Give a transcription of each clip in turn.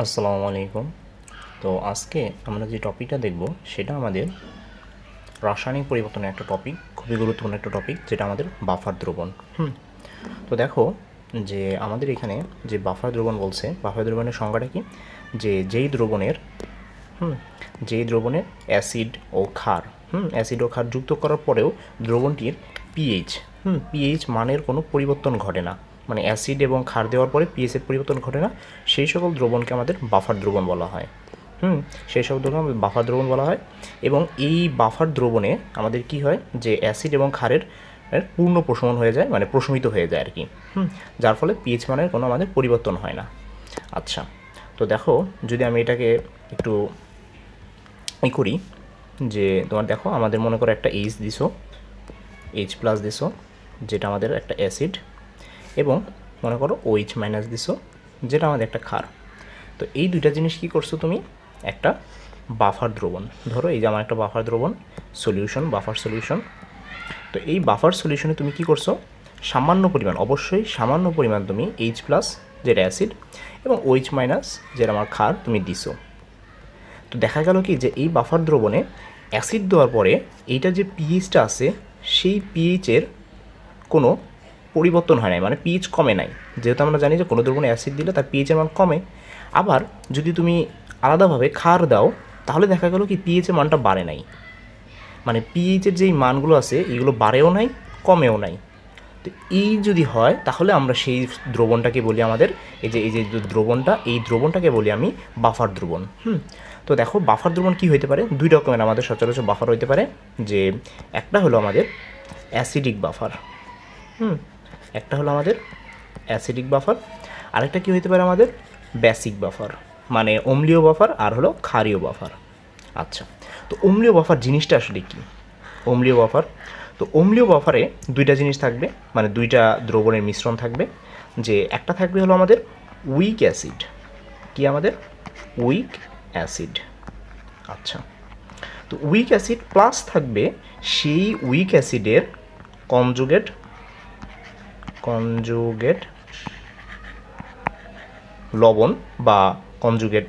আসসালামু আলাইকুম। তো আজকে আমরা যে টপিকটা দেখব, সেটা আমাদের রাসায়নিক পরিবর্তনের একটা টপিক, খুবই গুরুত্বপূর্ণ একটা টপিক, যেটা আমাদের বাফার দ্রবণ। হুম। তো দেখো যে আমাদের এখানে যে বাফার দ্রবণ বলছে, বাফার দ্রবণের সংজ্ঞাটা কি? যে যেই দ্রবণের, হুম, যেই দ্রবণের অ্যাসিড ও ক্ষার, হুম, অ্যাসিড ও ক্ষার যুক্ত করার পরেও দ্রবণটির পিএইচ হুম পিএইচ মানের কোনো পরিবর্তন ঘটে না। মানে অ্যাসিড এবং ক্ষার দেওয়ার পরে পিএইচ এর পরিবর্তন ঘটে না। সেই সকল দ্রবণকে আমাদের বাফার দ্রবণ বলা হয়। হুম, সেই সব দ্রবণ বাফার দ্রবণ বলা হয় এবং এই বাফার দ্রবণে আমাদের কি হয় যে অ্যাসিড এবং ক্ষারের পূর্ণ প্রশমন হয়ে যায় মানে প্রশমিত হয়ে যায় আর কি। হুম, যার ফলে পিএইচ মানের কোনো আমাদের পরিবর্তন হয় না। আচ্ছা তো দেখো, যদি আমি এটাকে একটু ই করি, যে তোমার দেখো, আমাদের মনে করো একটা এইচ দিছো এইচ প্লাস দিছো, যেটা আমাদের একটা অ্যাসিড এবং মনে করো ওইচ মাইনাস দিছো, যেটা আমাদের একটা ক্ষার। তো এই দুইটা জিনিস কি করছ তুমি? একটা বাফার দ্রবণ। ধরো এই যে আমার একটা বাফার দ্রবণ সলিউশন বাফার সলিউশন তো এই বাফার সলিউশনে তুমি কি করছ? সামান্য পরিমাণ, অবশ্যই সামান্য পরিমাণ তুমি এইচ প্লাস যেটা অ্যাসিড এবং ওইচ মাইনাস যেটা আমার ক্ষার, তুমি দিছো। তো দেখা গেল কি যে এই বাফার দ্রবণে অ্যাসিড দেওয়ার পরে এইটা যে পিএইচটা আছে, সেই পিএইচের কোনো পরিবর্তন হয় নাই মানে পিএইচ কমে নাই। যেহেতু আমরা জানি যে কোনো দ্রবণে অ্যাসিড দিলে তার পিএইচের মান কমে। আবার যদি তুমি আলাদাভাবে ক্ষার দাও, তাহলে দেখা গেল কি পিএইচের মানটা বাড়ে নাই। মানে পিএইচের যেই মানগুলো আছে, এগুলো বাড়েও নাই, কমেও নাই। তো এই যদি হয়, তাহলে আমরা সেই দ্রবণটাকে বলি আমাদের, এই যে এই যে দ্রবণটা, এই দ্রবণটাকে বলি আমি বাফার দ্রবণ। হুম? তো দেখো, বাফার দ্রবণ কি হইতে পারে? দুই রকমের আমাদের সচরাচর বাফার হইতে পারে। যে একটা হলো আমাদের অ্যাসিডিক বাফার। হুম? একটা হলো আমাদের অ্যাসিডিক বাফার, আরেকটা কি হইতে পারে আমাদের বেসিক বাফার মানে অম্লীয় বাফার আর হলো ক্ষারীয় বাফার। আচ্ছা তো অম্লীয় বাফার জিনিসটা আসলে কি? অম্লীয় বাফার, তো অম্লীয় বাফারে দুইটা জিনিস থাকবে মানে দুইটা দ্রবণের মিশ্রণ থাকবে, যে একটা থাকবে হলো আমাদের উইক অ্যাসিড। কি আমাদের? Weak acid. আচ্ছা তো উইক অ্যাসিড প্লাস থাকবে সেই উইক অ্যাসিডের কনজুগেট কনজুগেট লবণ বা কনজুগেট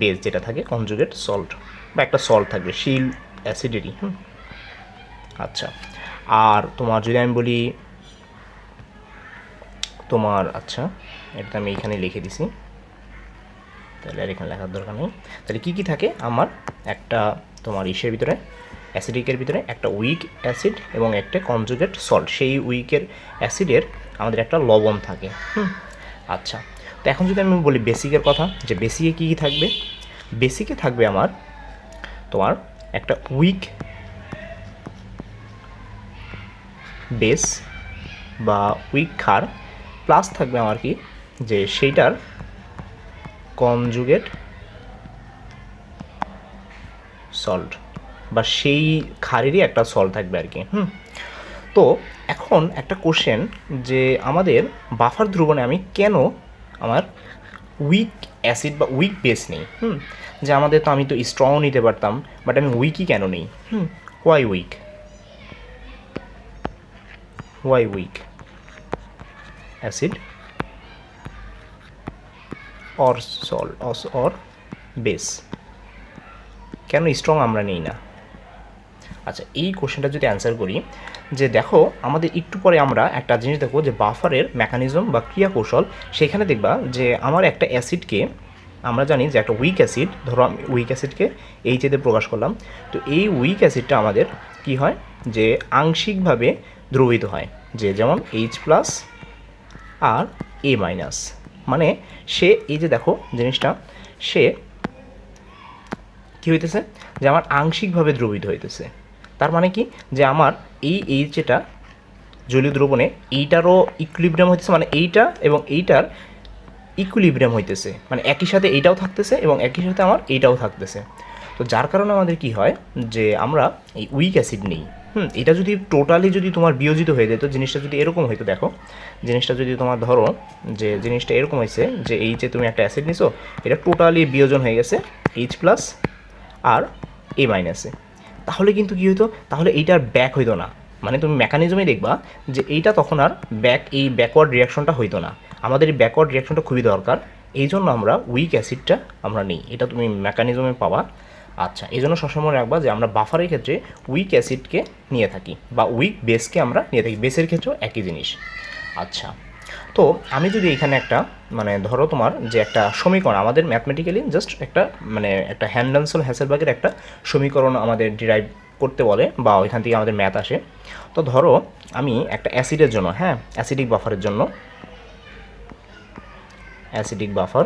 বেস যেটা থাকে, কনজুগেট সল্ট বা একটা সল্ট থাকবে, শিল অ্যাসিডেরই হুম। আচ্ছা আর তোমার যদি আমি বলি, তোমার আচ্ছা এটা আমি এখানে লিখে দিছি। তাহলে আর এখানে লেখার দরকার নেই। তাহলে কী কী থাকে? আমার একটা তোমার ইসের ভিতরে, অ্যাসিডিকের ভিতরে একটা উইক অ্যাসিড এবং একটা কনজুগেট সল্ট। সেই উইকের অ্যাসিডের আমাদের একটা লবণ থাকে। হুম আচ্ছা। তো এখন যদি আমি বলি বেসিকের কথা, যে বেসিকে কী কী থাকবে? বেসিকে থাকবে আমার তোমার একটা উইক বেস বা উইক খার প্লাস থাকবে আমার কি? যে সেইটার কনজুগেট সল্ট বা সেই ক্ষারেরই একটা সল্ট থাকবে আর কি। হুম তো এখন একটা কোশ্চেন যে আমাদের বাফার ধ্রুবণে আমি কেন আমার উইক অ্যাসিড বা উইক বেস নেই? হুম? যে আমাদের তো আমি তো স্ট্রং নিতে পারতাম বাট আমি উইকই কেন নেই? হুম? Why weak why weak acid or salt or base কেন স্ট্রং আমরা নেই না? আচ্ছা এই কোশ্চেনটা যদি অ্যান্সার করি যে দেখো, আমাদের একটু পরে আমরা একটা জিনিস দেখো যে বাফারের মেকানিজম বা ক্রিয়া কৌশল সেখানে দেখবা যে আমার একটা অ্যাসিডকে আমরা জানি যে একটা উইক অ্যাসিড ধরো আমি উইক অ্যাসিডকে এই চেতে প্রকাশ করলাম, তো এই উইক অ্যাসিডটা আমাদের কি হয়? যে আংশিকভাবে দ্রবিত হয়। যে যেমন এইচ প্লাস আর এ মাইনাস মানে সে, এই যে দেখো জিনিসটা, সে কী হইতেছে? যে আমার আংশিকভাবে দ্রবিত হইতেছে। তার মানে কি? যে আমার এই এই যেটা জলীয় দ্রবণে এইটারও ইকুইলিব্রিয়াম হইতেছে মানে এইটা এবং এইটার ইকুইলিব্রিয়াম হইতেছে। মানে একই সাথে এইটাও থাকতেছে এবং একই সাথে আমার এইটাও থাকতেছে। তো যার কারণে আমাদের কি হয়? যে আমরা এই উইক অ্যাসিড নেই। হুম, এটা যদি টোটালি যদি তোমার বিয়োজিত হয়ে যেত, জিনিসটা যদি এরকম হইতো, দেখো, জিনিসটা যদি তোমার ধরো যে জিনিসটা এরকম হয়েছে যে এই যে তুমি একটা অ্যাসিড নিছো, এটা টোটালি বিয়োজন হয়ে গেছে এইচ প্লাস আর এ। মাইনাসে তাহলে কিন্তু কী হইতো? তাহলে এইটার ব্যাক হইতো না। মানে তুমি মেকানিজমে দেখবা যে এইটা তখন আর ব্যাক এই ব্যাকওয়ার্ড রিয়াকশনটা হইতো না। আমাদের এই ব্যাকওয়ার্ড রিয়াকশনটা খুবই দরকার। এই জন্য আমরা উইক অ্যাসিডটা আমরা নিই। এটা তুমি মেকানিজমে পাবা। আচ্ছা এই জন্য সবসময় রাখবা যে আমরা বাফারের ক্ষেত্রে উইক অ্যাসিডকে নিয়ে থাকি বা উইক বেসকে আমরা নিয়ে থাকি। বেসের ক্ষেত্রেও একই জিনিস। আচ্ছা তো আমি যদি এখানে একটা মানে ধরো তোমার যে একটা সমীকরণ আমাদের ম্যাথমেটিক্যালি জাস্ট একটা মানে একটা হ্যান্ডালসল হ্যাসেলবাগের একটা সমীকরণ আমাদের ডিরাইভ করতে বলে বা ওইখান থেকে আমাদের ম্যাথ আসে। তো ধরো আমি একটা অ্যাসিডের জন্য হ্যাঁ অ্যাসিডিক বাফারের জন্য অ্যাসিডিক বাফার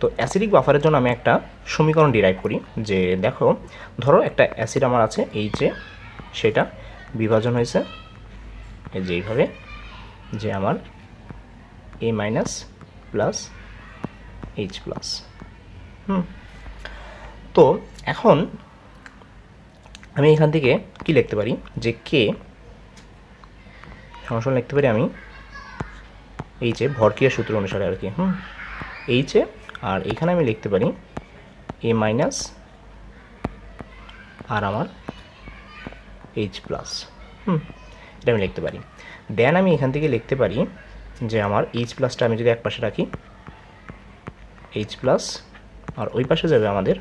তো অ্যাসিডিক বাফারের জন্য আমি একটা সমীকরণ ডিরাইভ করি যে দেখো, ধরো একটা অ্যাসিড আমার আছে, এই যে সেটা বিভাজন হয়েছে, এই যে এইভাবে যে আমার A minus plus H plus হুম। তো এখন আমি এখান থেকে কি লিখতে পারি? যে কে সমস্যা লিখতে পারি আমি এইচে ভরক্রিয়া সূত্র অনুসারে আর কি, হুম। এইচে আর এখানে আমি লিখতে পারি এ মাইনাস আর আমার এইচ প্লাস হুম। এটা আমি লিখতে পারি। দেন আমি এখান থেকে লিখতে পারি যে আমার এইচ প্লাসটা আমি যদি এক পাশে রাখি এইচ প্লাস আর ওই পাশে যাবে আমাদের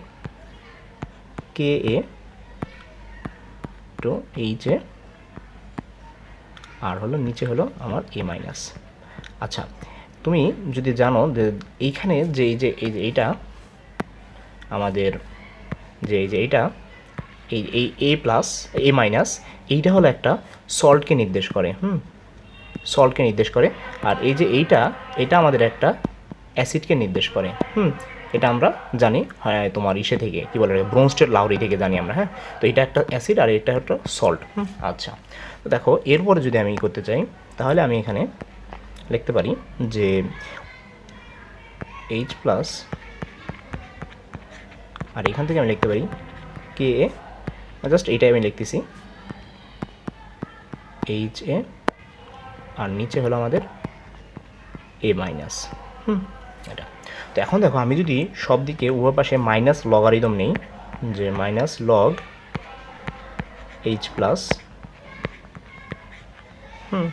কে এ টু এইচ এ আর হলো নিচে হলো আমার এ মাইনাস আচ্ছা তুমি যদি জানো যে এইখানে যে এই যে এই যে এইটা, আমাদের যে এই যে এইটা এই এই এ প্লাস এ মাইনাস এইটা হলো একটা সল্টকে নির্দেশ করে, হুম? সল্টকে নির্দেশ করে। আর এই যে এইটা, এটা আমাদের একটা অ্যাসিডকে নির্দেশ করে, হুম? এটা আমরা জানি হ্যাঁ তোমার ইসে থেকে, কী বলে ব্রোনস্টেড লাউরি থেকে জানি আমরা হ্যাঁ? তো এটা একটা অ্যাসিড আর এটা একটা সল্ট হুম? আচ্ছা তো দেখো, এরপরে যদি আমি করতে চাই, তাহলে আমি এখানে লিখতে পারি যে এইচ প্লাস আর এখান থেকে আমি লিখতে পারি কে জাস্ট এইটাই আমি লিখতেছি। এইচ এ আর নিচে হলো আমাদের এ মাইনাস হুম, এটা। তো এখন দেখো, আমি যদি সব দিকে উভয় পাশে মাইনাস লগারিদম নেই, যে মাইনাস লগ এইচ প্লাস হুম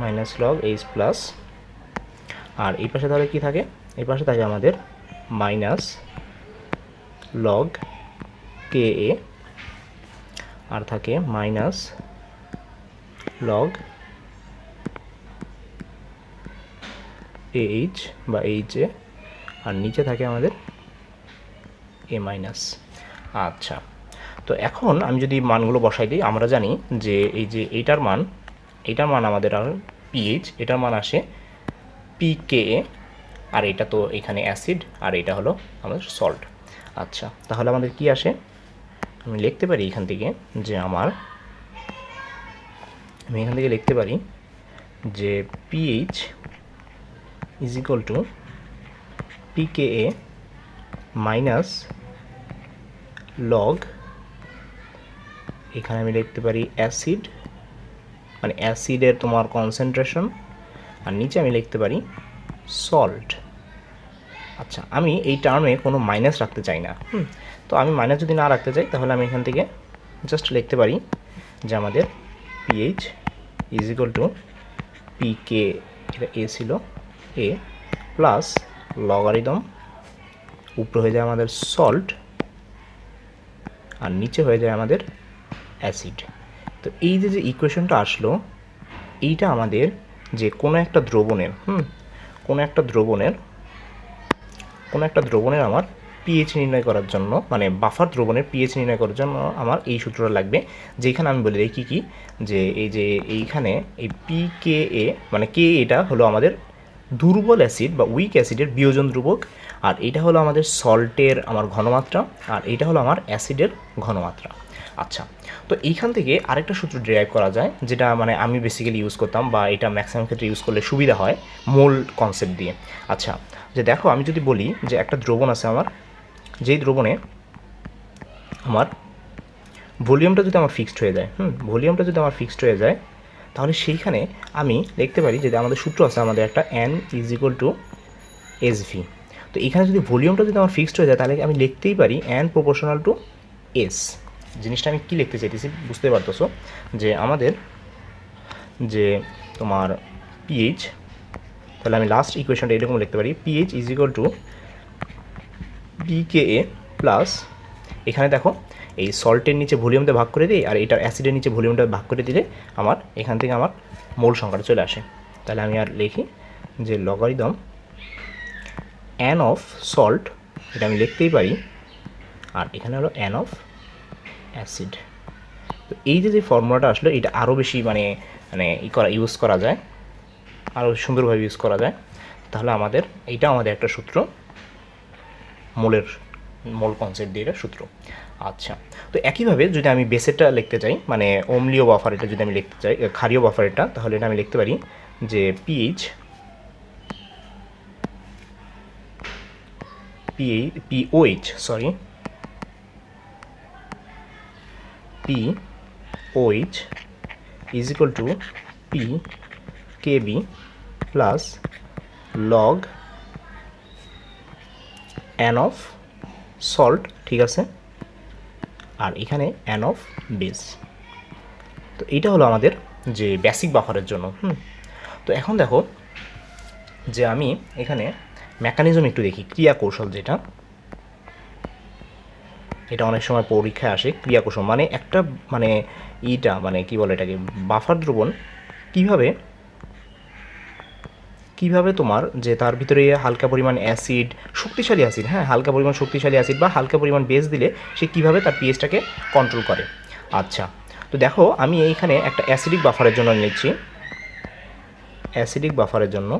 মাইনাস লগ এইচ প্লাস আর এই পাশে তাহলে কী থাকে? এই পাশে থাকে আমাদের মাইনাস লগ কে এ আর থাকে মাইনাস লগ এইচ বা এইচ এ আর নিচে থাকে আমাদের এ মাইনাস আচ্ছা তো এখন আমি যদি মানগুলো বসাই দিই, আমরা জানি যে এই যে এইটার মান এটার মান আমাদের আর পিএইচ এটার মান আসে পি কে এ আর এটা তো এখানে অ্যাসিড আর এটা হলো আমাদের সল্ট আচ্ছা তাহলে আমাদের কি আসে? আমি লিখতে পারি এখান থেকে যে আমার, আমি এখান থেকে লিখতে পারি যে pH is equal to pKa minus log এখানে আমি লিখতে পারি অ্যাসিড মানে অ্যাসিডের তোমার কনসেন্ট্রেশন আর নিচে আমি লিখতে পারি সল্ট আচ্ছা আমি এই টার্মে কোনো মাইনাস রাখতে চাই না। তো আমি মাইনাস যদি না রাখতে চাই, তাহলে আমি এখান থেকে জাস্ট লিখতে পারি যে আমাদের pH is equal to P K এটা এ ছিল এ প্লাস লগারিদম উপরে হয়ে যায় আমাদের সল্ট আর নিচে হয়ে যায় আমাদের অ্যাসিড তো এই যে যে ইকুয়েশনটা আসলো, এইটা আমাদের যে কোনো একটা দ্রবণের, হুম, কোনো একটা দ্রবণের, কোনো একটা দ্রবণের আমার পিএইচ নির্ণয় করার জন্য মানে বাফার দ্রবণের পিএইচ নির্ণয় করার জন্য আমার এই সূত্রটা লাগবে, যেখানে আমি বলে দিই কী কী? যে এই যে এইখানে এই পি কে এ মানে কে এটা হলো আমাদের দুর্বল অ্যাসিড বা উইক অ্যাসিডের বিয়োজন ধ্রুবক, আর এটা হলো আমাদের সল্টের আমার ঘনমাত্রা, আর এটা হলো আমার অ্যাসিডের ঘনমাত্রা। আচ্ছা তো এইখান থেকে আরেকটা সূত্র ডিরাইভ করা যায়, যেটা মানে আমি বেসিক্যালি ইউজ করতাম বা এটা ম্যাক্সিমাম ক্ষেত্রে ইউজ করলে সুবিধা হয় মোল কনসেপ্ট দিয়ে। আচ্ছা যে দেখো আমি যদি বলি যে একটা দ্রবণ আছে আমার যেই দ্রবণে আমার ভলিউমটা যদি আমার ফিক্সড হয়ে যায়, হুম, ভলিউমটা যদি আমার ফিক্সড হয়ে যায়, তাহলে সেইখানে আমি লিখতে পারি যে আমাদের সূত্র আছে আমাদের একটা N is equal to S V তো এখানে যদি ভলিউমটা যদি আমার ফিক্সড হয়ে যায়, তাহলে আমি লিখতেই পারি এন প্রপোর্শনাল টু এস জিনিসটা আমি কী লিখতে চাইতেছি বুঝতে পারতেছো? যে আমাদের যে তোমার পিএইচ তাহলে আমি লাস্ট ইকুয়েশনটা এরকম লিখতে পারি pH is equal to pKa plus এখানে দেখো, এই সল্টের নিচে ভলিউমটা ভাগ করে দিই, আর এটার অ্যাসিডের নিচে ভলিউমটা ভাগ করে দিলে আমার, এখান থেকে আমার মোল সংখ্যাটা চলে আসে। তাহলে আমি আর লিখি যে লগারিদম অ্যান অফ সল্ট এটা আমি লিখতেই পারি, আর এখানে হলো অ্যান অফ অ্যাসিড তো এই যে যে ফর্মুলাটা আসলো, এটা আরও বেশি মানে মানে ই করা ইউজ করা যায় আরও সুন্দরভাবে ইউজ করা যায়। তাহলে আমাদের এইটা আমাদের একটা সূত্র মোলের মোল কনসেপ্ট দিয়ে সূত্র। আচ্ছা তো একইভাবে যদি আমি বেসেরটা লিখতে চাই মানে অম্লীয় বাফার এটা যদি আমি লিখতে চাই ক্ষারীয় বাফার এটা, তাহলে এটা আমি লিখতে পারি যে pH PA pOH sorry P OH is equal to P KB plus log n of salt, ঠিক আছে? আর এখানে n of base তো এইটা হলো আমাদের যে বেসিক বাফারের জন্য, হুম? তো এখন দেখো যে আমি এখানে মেকানিজম একটু দেখি ক্রিয়া কৌশল যেটা। এটা অনেক সময় পরীক্ষায় আসে, ক্রিয়াকৌশল। মানে একটা মানে ইটা মানে কি বলে এটাকে বাফার দ্রবণ কীভাবে কীভাবে তোমার যে তার ভিতরে হালকা পরিমাণ অ্যাসিড, শক্তিশালী অ্যাসিড হ্যাঁ হালকা পরিমাণ শক্তিশালী অ্যাসিড বা হালকা পরিমাণ বেস দিলে সে কীভাবে তার পিএইচটাকে কন্ট্রোল করে। আচ্ছা তো দেখো, আমি এইখানে একটা অ্যাসিডিক বাফারের জন্য নিচ্ছি অ্যাসিডিক বাফারের জন্য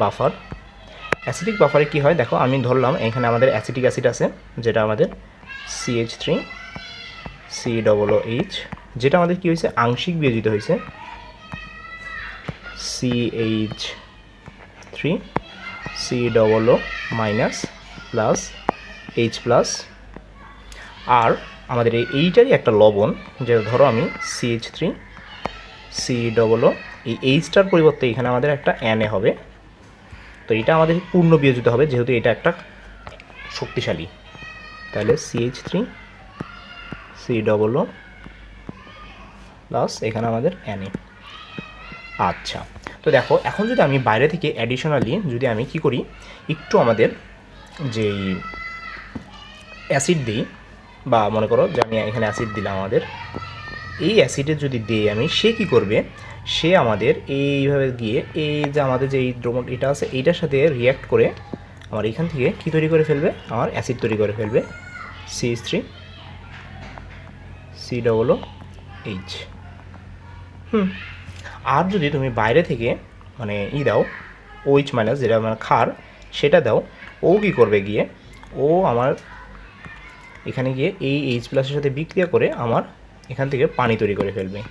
বাফার। অ্যাসিডিক বাফারে কী হয়? দেখো, আমি ধরলাম এখানে আমাদের অ্যাসিডিক অ্যাসিড আছে, যেটা আমাদের CH three C double H যেটা আমাদের কী হয়েছে? আংশিক বিয়োজিত হয়েছে। CH three C double O minus plus H plus আর আমাদের এই এইটারই একটা লবণ, যেটা ধরো আমি CH three C double O এই এইচটার পরিবর্তে এখানে আমাদের একটা এনএ হবে। তো এটা আমাদের পূর্ণ বিয়োজিত হবে, যেহেতু এটা একটা শক্তিশালী। তাহলে CH three C double O plus এখানে আমাদের এনএ আচ্ছা। তো দেখো, এখন যদি আমি বাইরে থেকে অ্যাডিশনালি যদি আমি কি করি, একটু আমাদের যেই অ্যাসিড দিই, বা মনে করো যে আমি এখানে অ্যাসিড দিলাম আমাদের, এই অ্যাসিডে যদি দিই আমি, সে কি করবে? সে আমাদের এইভাবে গিয়ে, এই যে আমাদের যে এই দ্রবণ এটা আছে, এইটার সাথে রিয়াক্ট করে আমার এখান থেকে কি তৈরি করে ফেলবে? আমার অ্যাসিড তৈরি করে ফেলবে। C three C double H হুম। আর যদি তুমি বাইরে থেকে মানে ই দাও ওইচ মাইনাস যেটা মানে খার সেটা দাও, ও কি করবে গিয়ে? ও আমার এখানে গিয়ে এই এইচ প্লাসের সাথে বিক্রিয়া করে আমার এখান থেকে পানি তৈরি করে ফেলবে।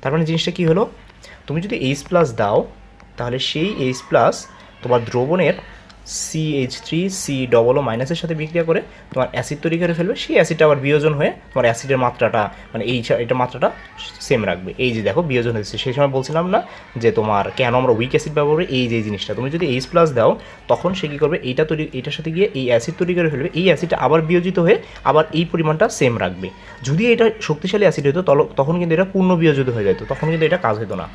তার মানে জিনিসটা কী হলো? তুমি যদি এইচ প্লাস দাও, তাহলে সেই এইচ প্লাস তোমার দ্রবণের C H three C double O মাইনাসের সাথে বিক্রিয়া করে তোমার অ্যাসিড তৈরি করে ফেলবে। সেই অ্যাসিডটা আবার বিয়োজন হয়ে তোমার অ্যাসিডের মাত্রাটা মানে এই এটা মাত্রাটা সেম রাখবে। এই যে দেখো, বিয়োজন হয়েছে। সেই সময় বলছিলাম না যে তোমার কেন আমরা উইক অ্যাসিড ব্যবহার করি? এই যে জিনিসটা। তুমি যদি এইচ প্লাস দাও, তখন সে কী করবে? এইটা তৈরি এইটার সাথে গিয়ে এই অ্যাসিড তৈরি করে ফেলবে। এই অ্যাসিডটা আবার বিয়োজিত হয়ে আবার এই পরিমাণটা সেম রাখবে। যদি এটা শক্তিশালী অ্যাসিড হতো তখন কিন্তু এটা পূর্ণ বিয়োজিত হয়ে যেত তখন কিন্তু এটা কাজ হতো না।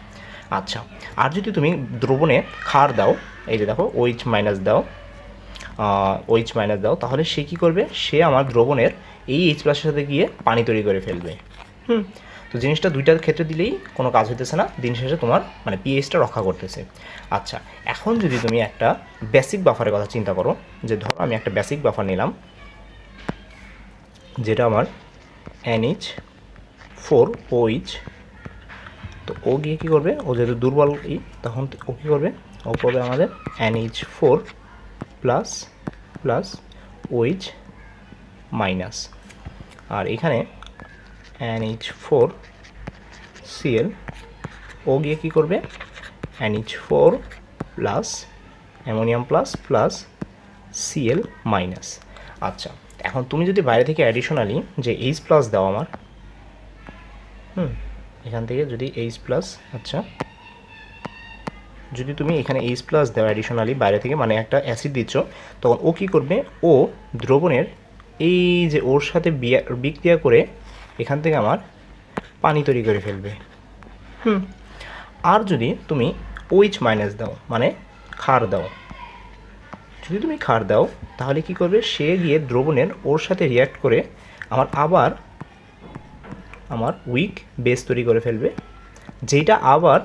আচ্ছা আর যদি তুমি দ্রবণে ক্ষার দাও, এই যে দেখো ওইচ মাইনাস দাও ওইচ মাইনাস দাও, তাহলে সে কী করবে? সে আমার দ্রবণের এই এইচ প্লাসের সাথে গিয়ে পানি তৈরি করে ফেলবে। হুম? তো জিনিসটা দুইটার ক্ষেত্রে দিলেই কোনো কাজ হইতেছে না, দিন শেষে তোমার মানে পিএইচটা রক্ষা করতেছে। আচ্ছা এখন যদি তুমি একটা বেসিক বাফারের কথা চিন্তা করো, যে ধরো আমি একটা বেসিক বাফার নিলাম, যেটা আমার এনএইচ ফোর ওইচ তো ও গিয়ে কী করবে? ও যেহেতু দুর্বল ই, তখন ও কী করবে? ও করবে আমাদের NH four plus plus OH minus. আর এখানে এনএইচ ফোর সিএল ও গিয়ে কী করবে? NH four plus ammonium plus plus Cl minus আচ্ছা এখন তুমি যদি বাইরে থেকে অ্যাডিশনালি যে এইচ প্লাস দাও আমার, হুম এখান থেকে যদি এইচ প্লাস আচ্ছা। যদি তুমি এখানে এইচ প্লাস দাও অ্যাডিশনালি বাইরে থেকে মানে একটা অ্যাসিড দিচ্ছ, তখন ও কী করবে? ও দ্রবণের এই যে ওর সাথে বিয়া- বিক্রিয়া করে এখান থেকে আমার পানি তৈরি করে ফেলবে। হুম। আর যদি তুমি ওইচ মাইনাস দাও মানে খার দাও, যদি তুমি খার দাও, তাহলে কি করবে? সে গিয়ে দ্রবণের ওর সাথে রিয়াক্ট করে আমার আবার আমার উইক বেস তৈরি করে ফেলবে যেটা আবার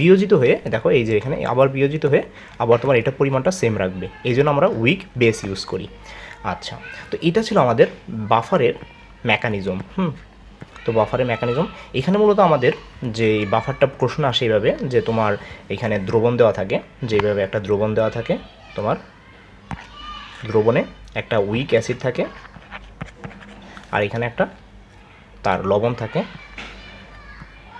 বিয়োজিত হয়ে, দেখো এই যে এখানে আবার বিয়োজিত হয়ে আবার তোমার এটা পরিমাণটা সেম রাখবে। এই জন্য আমরা উইক বেস ইউজ করি। আচ্ছা তো এটা ছিল আমাদের বাফারের মেকানিজম হুম? তো বাফারের মেকানিজম এখানে মূলত আমাদের যে বাফারটা প্রশ্ন আসে এইভাবে যে তোমার এখানে দ্রবণ দেওয়া থাকে যেভাবে একটা দ্রবণ দেওয়া থাকে, তোমার দ্রবণে একটা উইক অ্যাসিড থাকে, আর এখানে একটা তার লবণ থাকে।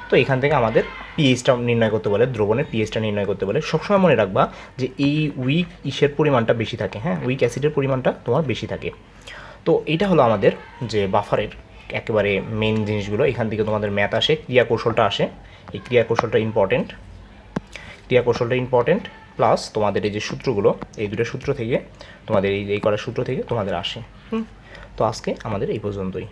তো এখান থেকে আমাদের পিএইচটা নির্ণয় করতে বলে, দ্রবণের পিএইচটা নির্ণয় করতে বলে। সবসময় মনে রাখবা যে এই উইক ইসের পরিমাণটা বেশি থাকে হ্যাঁ? উইক অ্যাসিডের পরিমাণটা তোমার বেশি থাকে। তো এটা হলো আমাদের যে বাফারের একেবারে মেন জিনিসগুলো। এখান থেকে তোমাদের ম্যাথ আসে ক্রিয়া কৌশলটা আসে। এই ক্রিয়া কৌশলটা ইম্পর্টেন্ট ক্রিয়া কৌশলটা ইম্পর্টেন্ট প্লাস তোমাদের এই যে সূত্রগুলো, এই দুটো সূত্র থেকে তোমাদের এই এই করার সূত্র থেকে তোমাদের আসে। হুম? তো আজকে আমাদের এই পর্যন্তই।